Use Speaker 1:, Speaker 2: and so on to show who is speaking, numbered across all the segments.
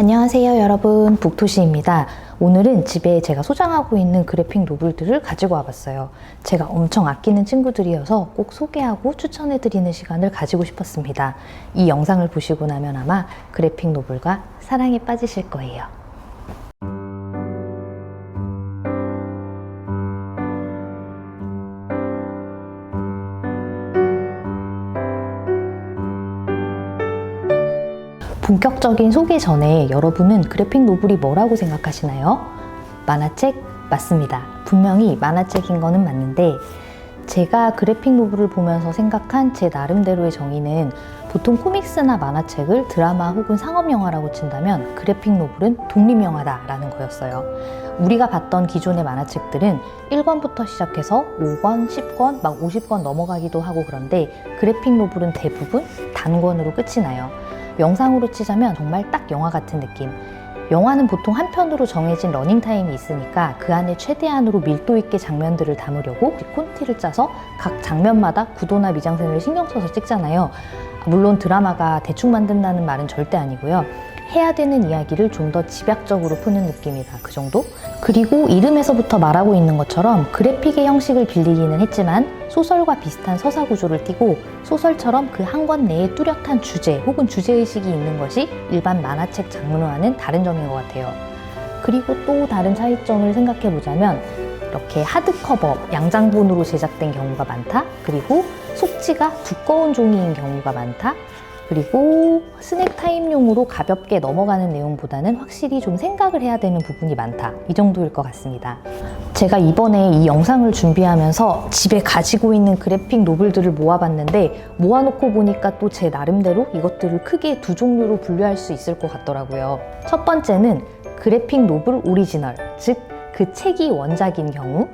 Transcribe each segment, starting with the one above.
Speaker 1: 안녕하세요 여러분. 북토시입니다. 오늘은 집에 제가 소장하고 있는 그래픽 노블들을 가지고 와봤어요. 제가 엄청 아끼는 친구들이어서 꼭 소개하고 추천해드리는 시간을 가지고 싶었습니다. 이 영상을 보시고 나면 아마 그래픽 노블과 사랑에 빠지실 거예요 본격적인 소개 전에 여러분은 그래픽 노블이 뭐라고 생각하시나요? 만화책 맞습니다. 분명히 만화책인 거는 맞는데 제가 그래픽 노블을 보면서 생각한 제 나름대로의 정의는 보통 코믹스나 만화책을 드라마 혹은 상업 영화라고 친다면 그래픽 노블은 독립 영화다라는 거였어요. 우리가 봤던 기존의 만화책들은 1권부터 시작해서 5권, 10권, 막 50권 넘어가기도 하고 그런데 그래픽 노블은 대부분 단권으로 끝이 나요. 영상으로 치자면 정말 딱 영화 같은 느낌. 영화는 보통 한 편으로 정해진 러닝타임이 있으니까 그 안에 최대한으로 밀도 있게 장면들을 담으려고 콘티를 짜서 각 장면마다 구도나 미장센을 신경 써서 찍잖아요. 물론 드라마가 대충 만든다는 말은 절대 아니고요. 해야 되는 이야기를 좀 더 집약적으로 푸는 느낌이다. 그 정도? 그리고 이름에서부터 말하고 있는 것처럼 그래픽의 형식을 빌리기는 했지만 소설과 비슷한 서사 구조를 띠고 소설처럼 그 한 권 내에 뚜렷한 주제 혹은 주제의식이 있는 것이 일반 만화책 장르와는 다른 점인 것 같아요. 그리고 또 다른 차이점을 생각해 보자면 이렇게 하드커버, 양장본으로 제작된 경우가 많다. 그리고 속지가 두꺼운 종이인 경우가 많다. 그리고 스낵 타임용으로 가볍게 넘어가는 내용보다는 확실히 좀 생각을 해야 되는 부분이 많다. 이 정도일 것 같습니다. 제가 이번에 이 영상을 준비하면서 집에 가지고 있는 그래픽 노블들을 모아봤는데 모아놓고 보니까 또 제 나름대로 이것들을 크게 두 종류로 분류할 수 있을 것 같더라고요. 첫 번째는 그래픽 노블 오리지널, 즉 그 책이 원작인 경우.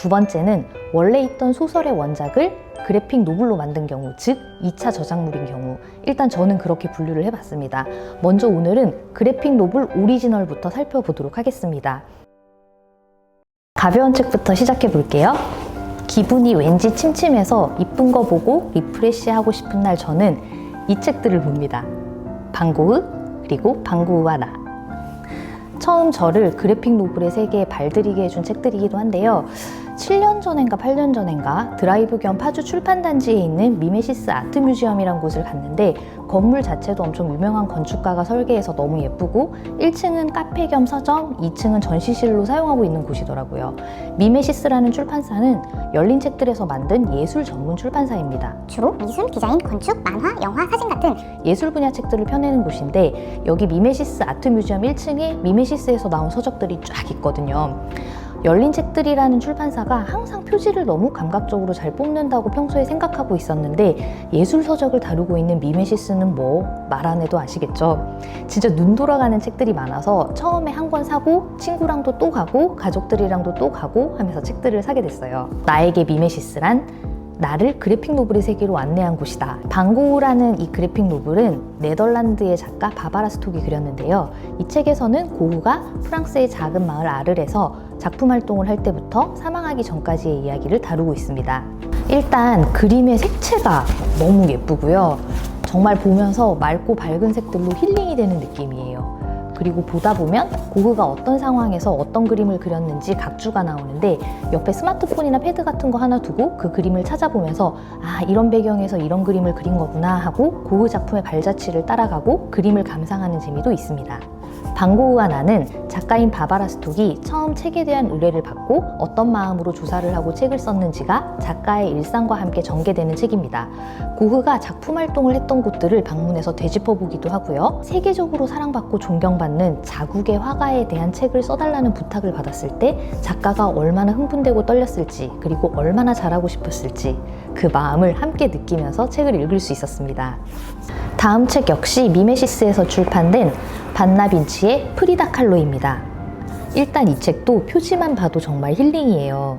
Speaker 1: 두 번째는 원래 있던 소설의 원작을 그래픽 노블로 만든 경우, 즉 2차 저작물인 경우. 일단 저는 그렇게 분류를 해봤습니다. 먼저 오늘은 그래픽 노블 오리지널부터 살펴보도록 하겠습니다. 가벼운 책부터 시작해 볼게요. 기분이 왠지 침침해서 이쁜 거 보고 리프레시 하고 싶은 날 저는 이 책들을 봅니다. 방고흐 그리고 방고흐와 나. 처음 저를 그래픽 노블의 세계에 발들이게 해준 책들이기도 한데요. 7년 전인가 8년 전인가 드라이브 겸 파주 출판단지에 있는 미메시스 아트 뮤지엄이란 곳을 갔는데 건물 자체도 엄청 유명한 건축가가 설계해서 너무 예쁘고 1층은 카페 겸 서점, 2층은 전시실로 사용하고 있는 곳이더라고요. 미메시스라는 출판사는 열린 책들에서 만든 예술 전문 출판사입니다.
Speaker 2: 주로 미술, 디자인, 건축, 만화, 영화, 사진 같은
Speaker 1: 예술 분야 책들을 펴내는 곳인데 여기 미메시스 아트 뮤지엄 1층에 미메시스에서 나온 서적들이 쫙 있거든요. 열린 책들이라는 출판사가 항상 표지를 너무 감각적으로 잘 뽑는다고 평소에 생각하고 있었는데 예술 서적을 다루고 있는 미메시스는 뭐 말 안 해도 아시겠죠. 진짜 눈 돌아가는 책들이 많아서 처음에 한 권 사고 친구랑도 또 가고 가족들이랑도 또 가고 하면서 책들을 사게 됐어요. 나에게 미메시스란 나를 그래픽 노블의 세계로 안내한 곳이다. 방고우라는 이 그래픽 노블은 네덜란드의 작가 바바라 스톡이 그렸는데요. 이 책에서는 고우가 프랑스의 작은 마을 아르에서 작품 활동을 할 때부터 사망하기 전까지의 이야기를 다루고 있습니다. 일단 그림의 색채가 너무 예쁘고요. 정말 보면서 맑고 밝은 색들로 힐링이 되는 느낌이에요. 그리고 보다 보면 고흐가 어떤 상황에서 어떤 그림을 그렸는지 각주가 나오는데 옆에 스마트폰이나 패드 같은 거 하나 두고 그 그림을 찾아보면서 아 이런 배경에서 이런 그림을 그린 거구나 하고 고흐 작품의 발자취를 따라가고 그림을 감상하는 재미도 있습니다. 방고흐와 나는 작가인 바바라 스톡이 처음 책에 대한 의뢰를 받고 어떤 마음으로 조사를 하고 책을 썼는지가 작가의 일상과 함께 전개되는 책입니다. 고흐가 작품 활동을 했던 곳들을 방문해서 되짚어보기도 하고요. 세계적으로 사랑받고 존경받는 자국의 화가에 대한 책을 써달라는 부탁을 받았을 때 작가가 얼마나 흥분되고 떨렸을지 그리고 얼마나 잘하고 싶었을지 그 마음을 함께 느끼면서 책을 읽을 수 있었습니다. 다음 책 역시 미메시스에서 출판된 반나빈치의 프리다 칼로입니다. 일단 이 책도 표지만 봐도 정말 힐링이에요.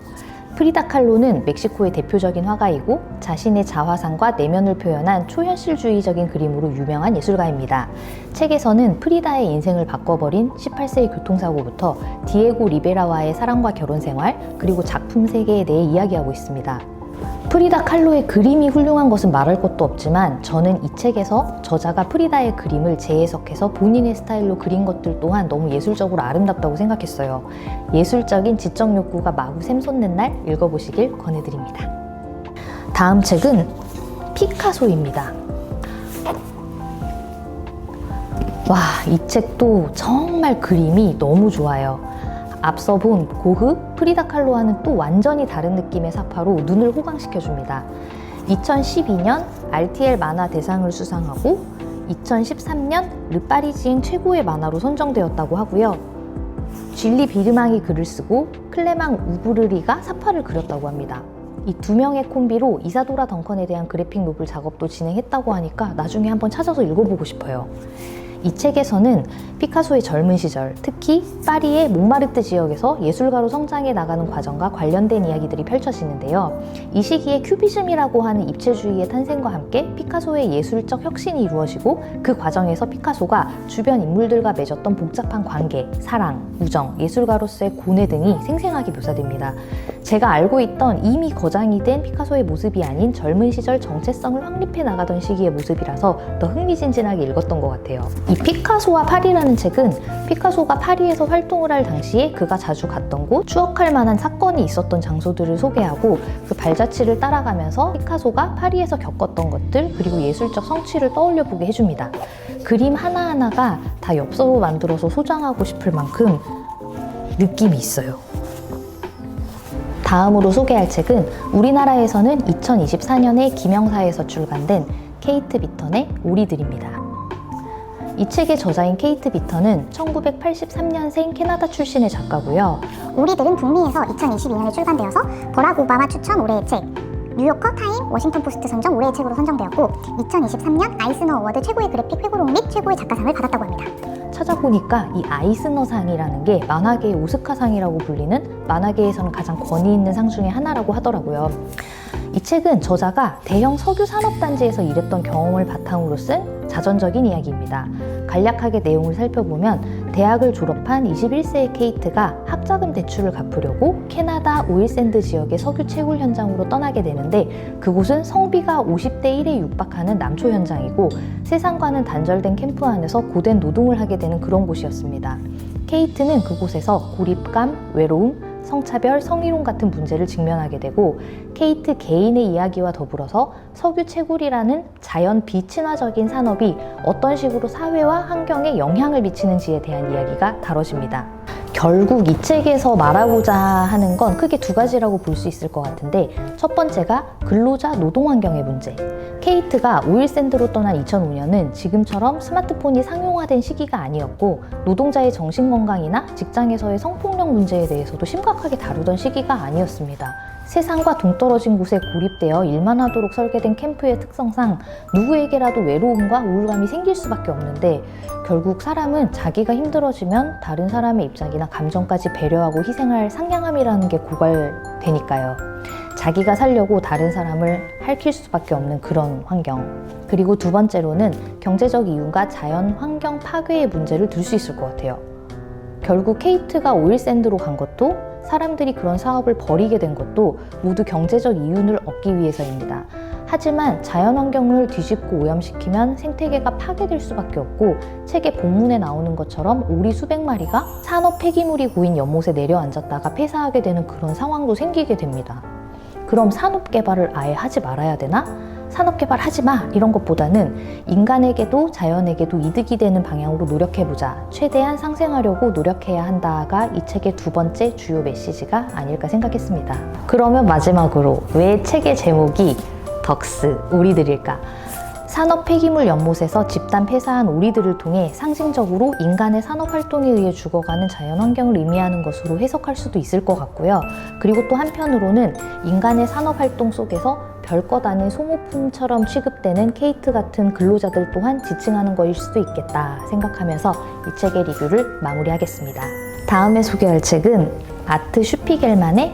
Speaker 1: 프리다 칼로는 멕시코의 대표적인 화가이고 자신의 자화상과 내면을 표현한 초현실주의적인 그림으로 유명한 예술가입니다. 책에서는 프리다의 인생을 바꿔버린 18세의 교통사고부터 디에고 리베라와의 사랑과 결혼 생활, 그리고 작품 세계에 대해 이야기하고 있습니다. 프리다 칼로의 그림이 훌륭한 것은 말할 것도 없지만 저는 이 책에서 저자가 프리다의 그림을 재해석해서 본인의 스타일로 그린 것들 또한 너무 예술적으로 아름답다고 생각했어요. 예술적인 지적 욕구가 마구 샘솟는 날 읽어보시길 권해드립니다. 다음 책은 피카소입니다. 와, 이 책도 정말 그림이 너무 좋아요. 앞서 본 고흐, 프리다 칼로와는 또 완전히 다른 느낌의 사파로 눈을 호강시켜줍니다. 2012년 RTL 만화 대상을 수상하고 2013년 르파리지행 최고의 만화로 선정되었다고 하고요. 진리 비르망이 글을 쓰고 클레망 우브르리가 사파를 그렸다고 합니다. 이 두 명의 콤비로 이사도라 덩컨에 대한 그래픽 노블 작업도 진행했다고 하니까 나중에 한번 찾아서 읽어보고 싶어요. 이 책에서는 피카소의 젊은 시절, 특히 파리의 몽마르트 지역에서 예술가로 성장해 나가는 과정과 관련된 이야기들이 펼쳐지는데요. 이 시기에 큐비즘이라고 하는 입체주의의 탄생과 함께 피카소의 예술적 혁신이 이루어지고 그 과정에서 피카소가 주변 인물들과 맺었던 복잡한 관계, 사랑, 우정, 예술가로서의 고뇌 등이 생생하게 묘사됩니다. 제가 알고 있던 이미 거장이 된 피카소의 모습이 아닌 젊은 시절 정체성을 확립해 나가던 시기의 모습이라서 더 흥미진진하게 읽었던 것 같아요. 이 피카소와 파리라는 책은 피카소가 파리에서 활동을 할 당시에 그가 자주 갔던 곳, 추억할 만한 사건이 있었던 장소들을 소개하고 그 발자취를 따라가면서 피카소가 파리에서 겪었던 것들 그리고 예술적 성취를 떠올려 보게 해줍니다. 그림 하나하나가 다 엽서로 만들어서 소장하고 싶을 만큼 느낌이 있어요. 다음으로 소개할 책은 우리나라에서는 2024년에 김영사에서 출간된 케이트 비턴의 오리들입니다. 이 책의 저자인 케이트 비턴은 1983년생 캐나다 출신의 작가고요.
Speaker 2: 우리들은 북미에서 2022년에 출간되어서 버락 오바마 추천 올해의 책, 뉴요커 타임, 워싱턴 포스트 선정 올해의 책으로 선정되었고 2023년 아이스너 어워드 최고의 그래픽 회고록 및 최고의 작가상을 받았다고 합니다.
Speaker 1: 찾아보니까 이 아이스너상이라는 게 만화계의 오스카상이라고 불리는 만화계에서는 가장 권위 있는 상 중에 하나라고 하더라고요. 이 책은 저자가 대형 석유 산업단지에서 일했던 경험을 바탕으로 쓴 자전적인 이야기입니다. 간략하게 내용을 살펴보면 대학을 졸업한 21세의 케이트가 학자금 대출을 갚으려고 캐나다 오일샌드 지역의 석유 채굴 현장으로 떠나게 되는데 그곳은 성비가 50대 1에 육박하는 남초 현장이고 세상과는 단절된 캠프 안에서 고된 노동을 하게 되는 그런 곳이었습니다. 케이트는 그곳에서 고립감, 외로움, 성차별, 성희롱 같은 문제를 직면하게 되고 케이트 개인의 이야기와 더불어서 석유 채굴이라는 자연 비친화적인 산업이 어떤 식으로 사회와 환경에 영향을 미치는지에 대한 이야기가 다뤄집니다. 결국 이 책에서 말하고자 하는 건 크게 두 가지라고 볼 수 있을 것 같은데 첫 번째가 근로자 노동 환경의 문제. 케이트가 오일샌드로 떠난 2005년은 지금처럼 스마트폰이 상용화된 시기가 아니었고 노동자의 정신 건강이나 직장에서의 성폭력 문제에 대해서도 심각하게 다루던 시기가 아니었습니다. 세상과 동떨어진 곳에 고립되어 일만 하도록 설계된 캠프의 특성상 누구에게라도 외로움과 우울감이 생길 수밖에 없는데 결국 사람은 자기가 힘들어지면 다른 사람의 입장이나 감정까지 배려하고 희생할 상냥함이라는 게 고갈되니까요. 자기가 살려고 다른 사람을 할킬 수밖에 없는 그런 환경. 그리고 두 번째로는 경제적 이유가 자연 환경 파괴의 문제를 들수 있을 것 같아요. 결국 케이트가 오일샌드로 간 것도 사람들이 그런 사업을 벌이게 된 것도 모두 경제적 이윤을 얻기 위해서입니다. 하지만 자연환경을 뒤집고 오염시키면 생태계가 파괴될 수밖에 없고 책의 본문에 나오는 것처럼 오리 수백 마리가 산업 폐기물이 고인 연못에 내려앉았다가 폐사하게 되는 그런 상황도 생기게 됩니다. 그럼 산업 개발을 아예 하지 말아야 되나? 산업 개발 하지 마! 이런 것보다는 인간에게도 자연에게도 이득이 되는 방향으로 노력해보자. 최대한 상생하려고 노력해야 한다가 이 책의 두 번째 주요 메시지가 아닐까 생각했습니다. 그러면 마지막으로 왜 책의 제목이 덕스, 오리들일까? 산업 폐기물 연못에서 집단 폐사한 오리들을 통해 상징적으로 인간의 산업 활동에 의해 죽어가는 자연 환경을 의미하는 것으로 해석할 수도 있을 것 같고요. 그리고 또 한편으로는 인간의 산업 활동 속에서 별것 아닌 소모품처럼 취급되는 케이트 같은 근로자들 또한 지칭하는 것일 수도 있겠다 생각하면서 이 책의 리뷰를 마무리하겠습니다. 다음에 소개할 책은 아트 슈피겔만의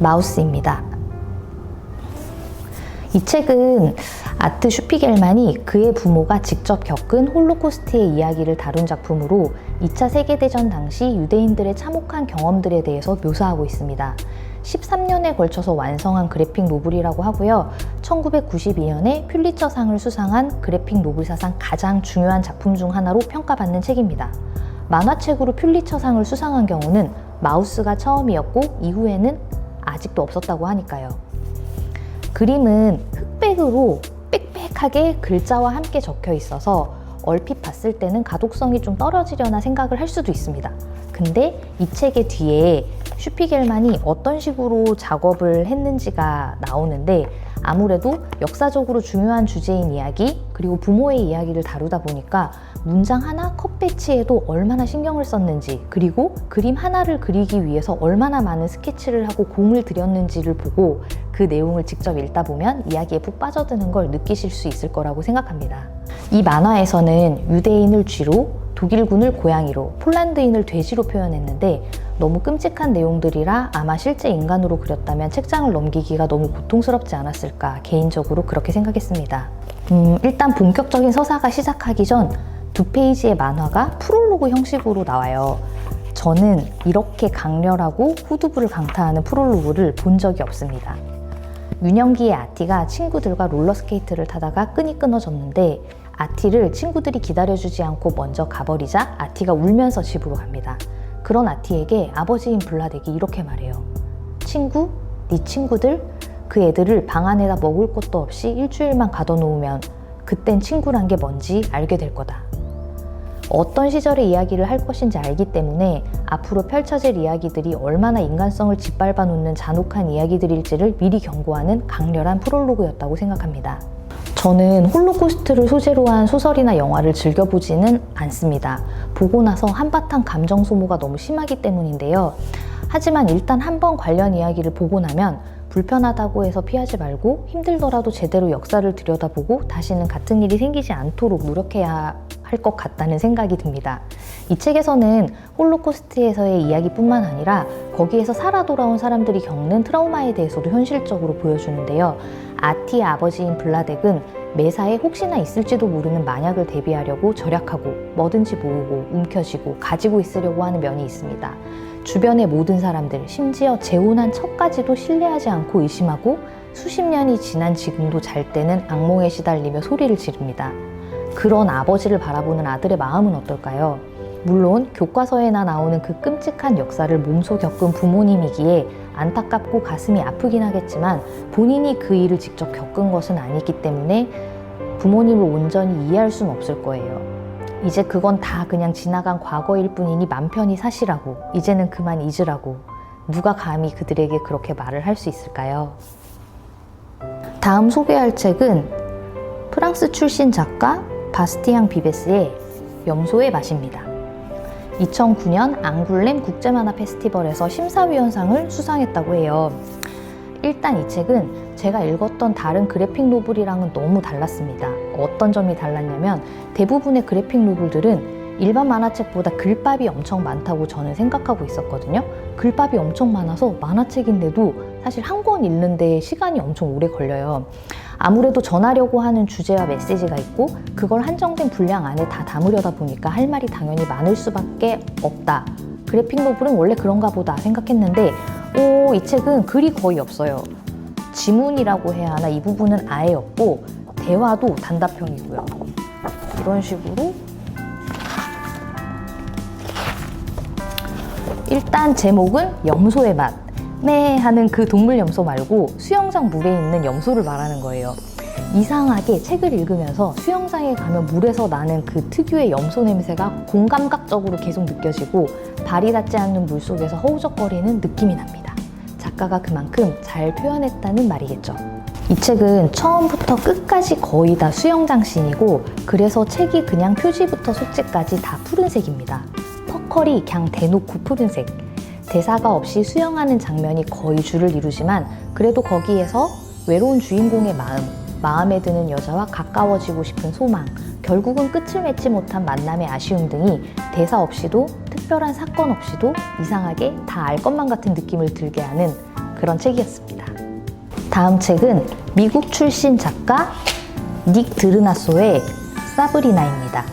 Speaker 1: 마우스입니다. 이 책은 아트 슈피겔만이 그의 부모가 직접 겪은 홀로코스트의 이야기를 다룬 작품으로 2차 세계대전 당시 유대인들의 참혹한 경험들에 대해서 묘사하고 있습니다. 13년에 걸쳐서 완성한 그래픽 노블이라고 하고요. 1992년에 퓰리처상을 수상한 그래픽 노블 사상 가장 중요한 작품 중 하나로 평가받는 책입니다. 만화책으로 퓰리처상을 수상한 경우는 마우스가 처음이었고 이후에는 아직도 없었다고 하니까요. 그림은 흑백으로 빽빽하게 글자와 함께 적혀 있어서 얼핏 봤을 때는 가독성이 좀 떨어지려나 생각을 할 수도 있습니다. 근데 이 책의 뒤에 슈피겔만이 어떤 식으로 작업을 했는지가 나오는데 아무래도 역사적으로 중요한 주제인 이야기 그리고 부모의 이야기를 다루다 보니까 문장 하나 컷 배치에도 얼마나 신경을 썼는지 그리고 그림 하나를 그리기 위해서 얼마나 많은 스케치를 하고 공을 들였는지를 보고 그 내용을 직접 읽다 보면 이야기에 푹 빠져드는 걸 느끼실 수 있을 거라고 생각합니다. 이 만화에서는 유대인을 쥐로 독일군을 고양이로 폴란드인을 돼지로 표현했는데 너무 끔찍한 내용들이라 아마 실제 인간으로 그렸다면 책장을 넘기기가 너무 고통스럽지 않았을까 개인적으로 그렇게 생각했습니다. 음, 일단 본격적인 서사가 시작하기 전 두 페이지의 만화가 프롤로그 형식으로 나와요. 저는 이렇게 강렬하고 후두부를 강타하는 프롤로그를 본 적이 없습니다. 유년기의 아티가 친구들과 롤러스케이트를 타다가 끈이 끊어졌는데 아티를 친구들이 기다려주지 않고 먼저 가버리자 아티가 울면서 집으로 갑니다. 그런 아티에게 아버지인 블라덱이 이렇게 말해요. 친구? 네 친구들? 그 애들을 방 안에다 먹을 것도 없이 일주일만 가둬놓으면 그땐 친구란 게 뭔지 알게 될 거다. 어떤 시절의 이야기를 할 것인지 알기 때문에 앞으로 펼쳐질 이야기들이 얼마나 인간성을 짓밟아 놓는 잔혹한 이야기들일지를 미리 경고하는 강렬한 프롤로그였다고 생각합니다. 저는 홀로코스트를 소재로 한 소설이나 영화를 즐겨보지는 않습니다. 보고 나서 한바탕 감정 소모가 너무 심하기 때문인데요. 하지만 일단 한번 관련 이야기를 보고 나면 불편하다고 해서 피하지 말고 힘들더라도 제대로 역사를 들여다보고 다시는 같은 일이 생기지 않도록 노력해야 할 것 같다는 생각이 듭니다. 이 책에서는 홀로코스트에서의 이야기뿐만 아니라 거기에서 살아 돌아온 사람들이 겪는 트라우마에 대해서도 현실적으로 보여주는데요. 아티의 아버지인 블라덱은 매사에 혹시나 있을지도 모르는 만약을 대비하려고 절약하고 뭐든지 모으고 움켜쥐고 가지고 있으려고 하는 면이 있습니다. 주변의 모든 사람들, 심지어 재혼한 척까지도 신뢰하지 않고 의심하고 수십 년이 지난 지금도 잘 때는 악몽에 시달리며 소리를 지릅니다. 그런 아버지를 바라보는 아들의 마음은 어떨까요? 물론 교과서에나 나오는 그 끔찍한 역사를 몸소 겪은 부모님이기에 안타깝고 가슴이 아프긴 하겠지만 본인이 그 일을 직접 겪은 것은 아니기 때문에 부모님을 온전히 이해할 수는 없을 거예요. 이제 그건 다 그냥 지나간 과거일 뿐이니 맘 편히 사시라고, 이제는 그만 잊으라고. 누가 감히 그들에게 그렇게 말을 할 수 있을까요? 다음 소개할 책은 프랑스 출신 작가 바스티앙 비베스의 염소의 맛입니다. 2009년 앙굴렘 국제만화 페스티벌에서 심사위원상을 수상했다고 해요. 일단 이 책은 제가 읽었던 다른 그래픽 노블이랑은 너무 달랐습니다. 어떤 점이 달랐냐면 대부분의 그래픽 노블들은 일반 만화책보다 글밥이 엄청 많다고 저는 생각하고 있었거든요. 글밥이 엄청 많아서 만화책인데도 사실 한 권 읽는데 시간이 엄청 오래 걸려요. 아무래도 전하려고 하는 주제와 메시지가 있고 그걸 한정된 분량 안에 다 담으려다 보니까 할 말이 당연히 많을 수밖에 없다. 그래픽 노블은 원래 그런가 보다 생각했는데 오, 이 책은 글이 거의 없어요. 지문이라고 해야 하나 이 부분은 아예 없고 대화도 단답형이고요. 이런 식으로 일단 제목은 염소의 맛. 네 하는 그 동물 염소 말고 수영장 물에 있는 염소를 말하는 거예요. 이상하게 책을 읽으면서 수영장에 가면 물에서 나는 그 특유의 염소 냄새가 공감각적으로 계속 느껴지고 발이 닿지 않는 물 속에서 허우적거리는 느낌이 납니다. 작가가 그만큼 잘 표현했다는 말이겠죠. 이 책은 처음부터 끝까지 거의 다 수영장 씬이고 그래서 책이 그냥 표지부터 속지까지 다 푸른색입니다. 퍼컬이 그냥 대놓고 푸른색. 대사가 없이 수영하는 장면이 거의 주를 이루지만 그래도 거기에서 외로운 주인공의 마음, 마음에 드는 여자와 가까워지고 싶은 소망, 결국은 끝을 맺지 못한 만남의 아쉬움 등이 대사 없이도 특별한 사건 없이도 이상하게 다 알 것만 같은 느낌을 들게 하는 그런 책이었습니다. 다음 책은 미국 출신 작가 닉 드르나소의 사브리나입니다.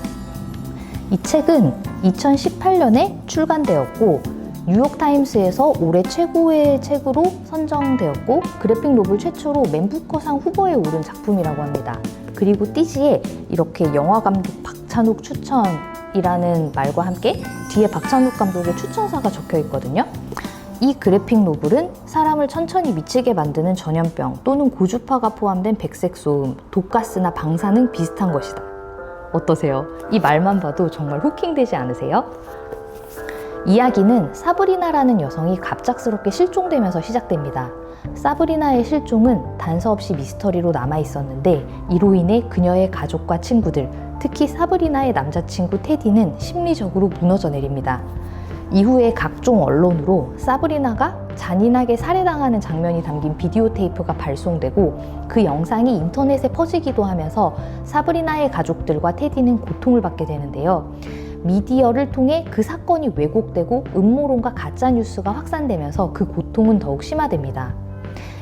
Speaker 1: 이 책은 2018년에 출간되었고 뉴욕타임스에서 올해 최고의 책으로 선정되었고 그래픽 노블 최초로 맨부커상 후보에 오른 작품이라고 합니다. 그리고 띠지에 이렇게 영화 감독 박찬욱 추천이라는 말과 함께 뒤에 박찬욱 감독의 추천사가 적혀 있거든요. 이 그래픽 노블은 사람을 천천히 미치게 만드는 전염병 또는 고주파가 포함된 백색 소음, 독가스나 방사능 비슷한 것이다. 어떠세요? 이 말만 봐도 정말 후킹되지 않으세요? 이야기는 사브리나라는 여성이 갑작스럽게 실종되면서 시작됩니다. 사브리나의 실종은 단서 없이 미스터리로 남아 있었는데 이로 인해 그녀의 가족과 친구들, 특히 사브리나의 남자친구 테디는 심리적으로 무너져 내립니다. 이후에 각종 언론으로 사브리나가 잔인하게 살해당하는 장면이 담긴 비디오 테이프가 발송되고 그 영상이 인터넷에 퍼지기도 하면서 사브리나의 가족들과 테디는 고통을 받게 되는데요. 미디어를 통해 그 사건이 왜곡되고 음모론과 가짜 뉴스가 확산되면서 그 고통은 더욱 심화됩니다.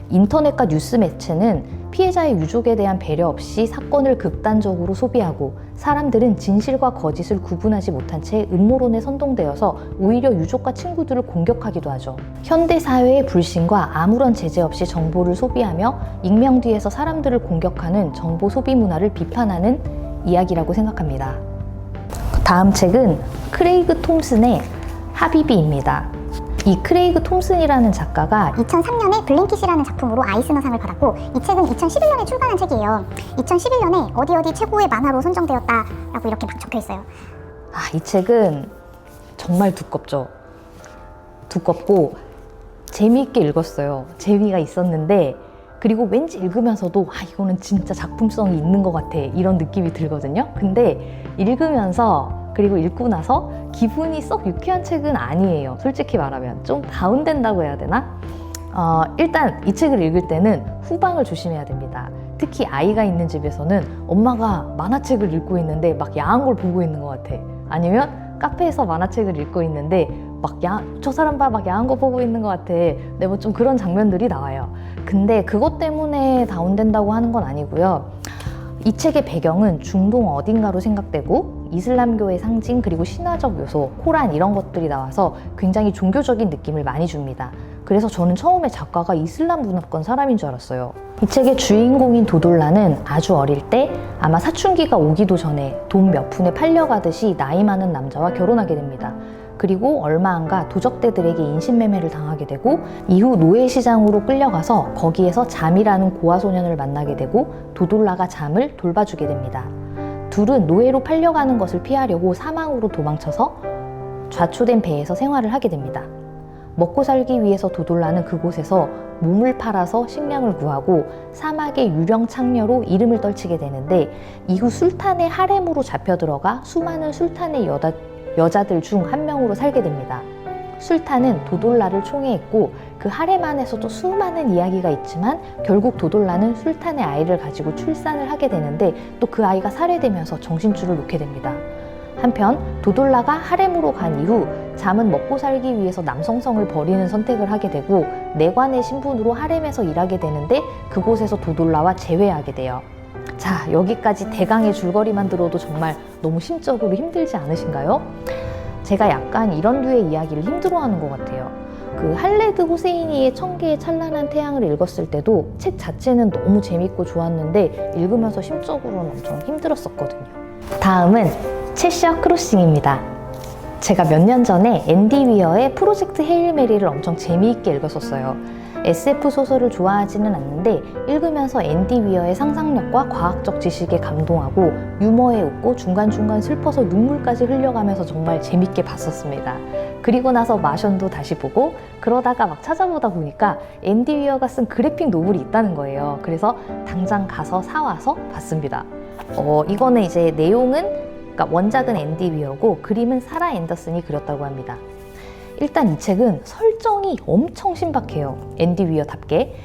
Speaker 1: 인터넷과 뉴스 매체는 피해자의 유족에 대한 배려 없이 사건을 극단적으로 소비하고 사람들은 진실과 거짓을 구분하지 못한 채 음모론에 선동되어서 오히려 유족과 친구들을 공격하기도 하죠. 현대 사회의 불신과 아무런 제재 없이 정보를 소비하며 익명 뒤에서 사람들을 공격하는 정보 소비 문화를 비판하는 이야기라고 생각합니다. 다음 책은 크레이그 톰슨의 하비비입니다. 이 크레이그 톰슨이라는 작가가
Speaker 2: 2003년에 블링킷이라는 작품으로 아이스너상을 받았고 이 책은 2011년에 출간한 책이에요. 2011년에 어디 어디 최고의 만화로 선정되었다라고 이렇게 막 적혀 있어요.
Speaker 1: 아, 이 책은 정말 두껍죠. 두껍고 재미있게 읽었어요. 재미가 있었는데 그리고 왠지 읽으면서도 아 이거는 진짜 작품성이 있는 것 같아 이런 느낌이 들거든요. 근데 읽으면서 그리고 읽고 나서 기분이 썩 유쾌한 책은 아니에요. 솔직히 말하면 좀 다운된다고 해야 되나? 어, 일단 이 책을 읽을 때는 후방을 조심해야 됩니다. 특히 아이가 있는 집에서는 엄마가 만화책을 읽고 있는데 막 야한 걸 보고 있는 것 같아. 아니면 카페에서 만화책을 읽고 있는데 막 야, 저 사람 봐, 막 야한 거 보고 있는 것 같아. 네, 뭐 좀 그런 장면들이 나와요. 근데 그것 때문에 다운된다고 하는 건 아니고요. 이 책의 배경은 중동 어딘가로 생각되고 이슬람교의 상징 그리고 신화적 요소, 코란 이런 것들이 나와서 굉장히 종교적인 느낌을 많이 줍니다. 그래서 저는 처음에 작가가 이슬람 문화권 사람인 줄 알았어요. 이 책의 주인공인 도돌라는 아주 어릴 때 아마 사춘기가 오기도 전에 돈 몇 푼에 팔려가듯이 나이 많은 남자와 결혼하게 됩니다. 그리고 얼마 안가 도적대들에게 인신매매를 당하게 되고 이후 노예시장으로 끌려가서 거기에서 잠이라는 고아소년을 만나게 되고 도돌라가 잠을 돌봐주게 됩니다. 둘은 노예로 팔려가는 것을 피하려고 사망으로 도망쳐서 좌초된 배에서 생활을 하게 됩니다. 먹고 살기 위해서 도돌라는 그곳에서 몸을 팔아서 식량을 구하고 사막의 유령 창녀로 이름을 떨치게 되는데 이후 술탄의 하렘으로 잡혀 들어가 수많은 술탄의 여자, 여자들 중 한 명으로 살게 됩니다. 술탄은 도돌라를 총애했고 그 하렘 안에서도 수많은 이야기가 있지만 결국 도돌라는 술탄의 아이를 가지고 출산을 하게 되는데 또 그 아이가 살해되면서 정신줄을 놓게 됩니다. 한편 도돌라가 하렘으로 간 이후 잠은 먹고 살기 위해서 남성성을 버리는 선택을 하게 되고 내관의 신분으로 하렘에서 일하게 되는데 그곳에서 도돌라와 재회하게 돼요. 자 여기까지 대강의 줄거리만 들어도 정말 너무 심적으로 힘들지 않으신가요? 제가 약간 이런 류의 이야기를 힘들어 하는 것 같아요. 그 할레드 호세이니의 천개의 찬란한 태양을 읽었을 때도 책 자체는 너무 재밌고 좋았는데 읽으면서 심적으로는 엄청 힘들었었거든요. 다음은 채셔 크로싱입니다. 제가 몇 년 전에 앤디 위어의 프로젝트 헤일 메리를 엄청 재미있게 읽었었어요. SF 소설을 좋아하지는 않는데 읽으면서 앤디 위어의 상상력과 과학적 지식에 감동하고 유머에 웃고 중간중간 슬퍼서 눈물까지 흘려가면서 정말 재밌게 봤었습니다. 그리고 나서 마션도 다시 보고 그러다가 막 찾아보다 보니까 앤디 위어가 쓴 그래픽 노블이 있다는 거예요. 그래서 당장 가서 사와서 봤습니다. 어, 이거는 이제 내용은 그러니까 원작은 앤디 위어고 그림은 사라 앤더슨이 그렸다고 합니다. 일단 이 책은 설정이 엄청 신박해요. 앤디 위어답게.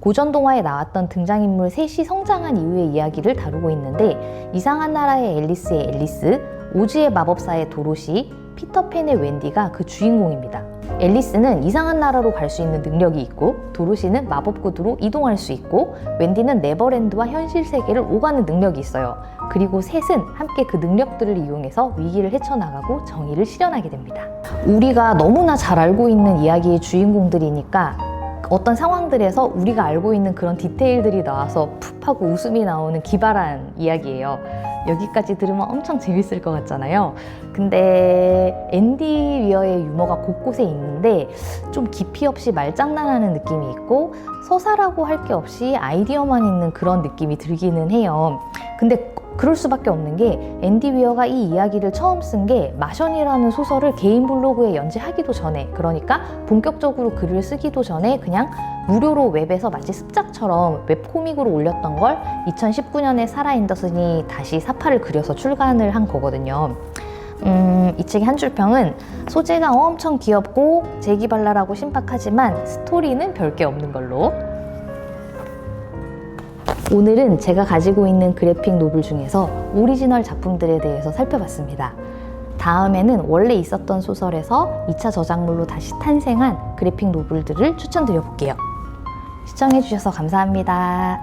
Speaker 1: 고전 동화에 나왔던 등장인물 셋이 성장한 이후의 이야기를 다루고 있는데 이상한 나라의 앨리스의 앨리스, 오즈의 마법사의 도로시, 피터팬의 웬디가 그 주인공입니다. 앨리스는 이상한 나라로 갈 수 있는 능력이 있고 도로시는 마법 구두로 이동할 수 있고 웬디는 네버랜드와 현실 세계를 오가는 능력이 있어요. 그리고 셋은 함께 그 능력들을 이용해서 위기를 헤쳐나가고 정의를 실현하게 됩니다. 우리가 너무나 잘 알고 있는 이야기의 주인공들이니까 어떤 상황들에서 우리가 알고 있는 그런 디테일들이 나와서 푹 하고 웃음이 나오는 기발한 이야기예요. 여기까지 들으면 엄청 재밌을 것 같잖아요. 근데 앤디 위어의 유머가 곳곳에 있는데 좀 깊이 없이 말장난하는 느낌이 있고 서사라고 할 게 없이 아이디어만 있는 그런 느낌이 들기는 해요. 근데 그럴 수밖에 없는 게 앤디 위어가 이 이야기를 처음 쓴 게 마션이라는 소설을 개인 블로그에 연재하기도 전에 그러니까 본격적으로 글을 쓰기도 전에 그냥 무료로 웹에서 마치 습작처럼 웹코믹으로 올렸던 걸 2019년에 사라 앤더슨이 다시 사파를 그려서 출간을 한 거거든요. 음, 이 책의 한 줄평은 소재가 엄청 귀엽고 재기발랄하고 신박하지만 스토리는 별게 없는 걸로 오늘은 제가 가지고 있는 그래픽 노블 중에서 오리지널 작품들에 대해서 살펴봤습니다. 다음에는 원래 있었던 소설에서 2차 저작물로 다시 탄생한 그래픽 노블들을 추천드려 볼게요. 시청해주셔서 감사합니다.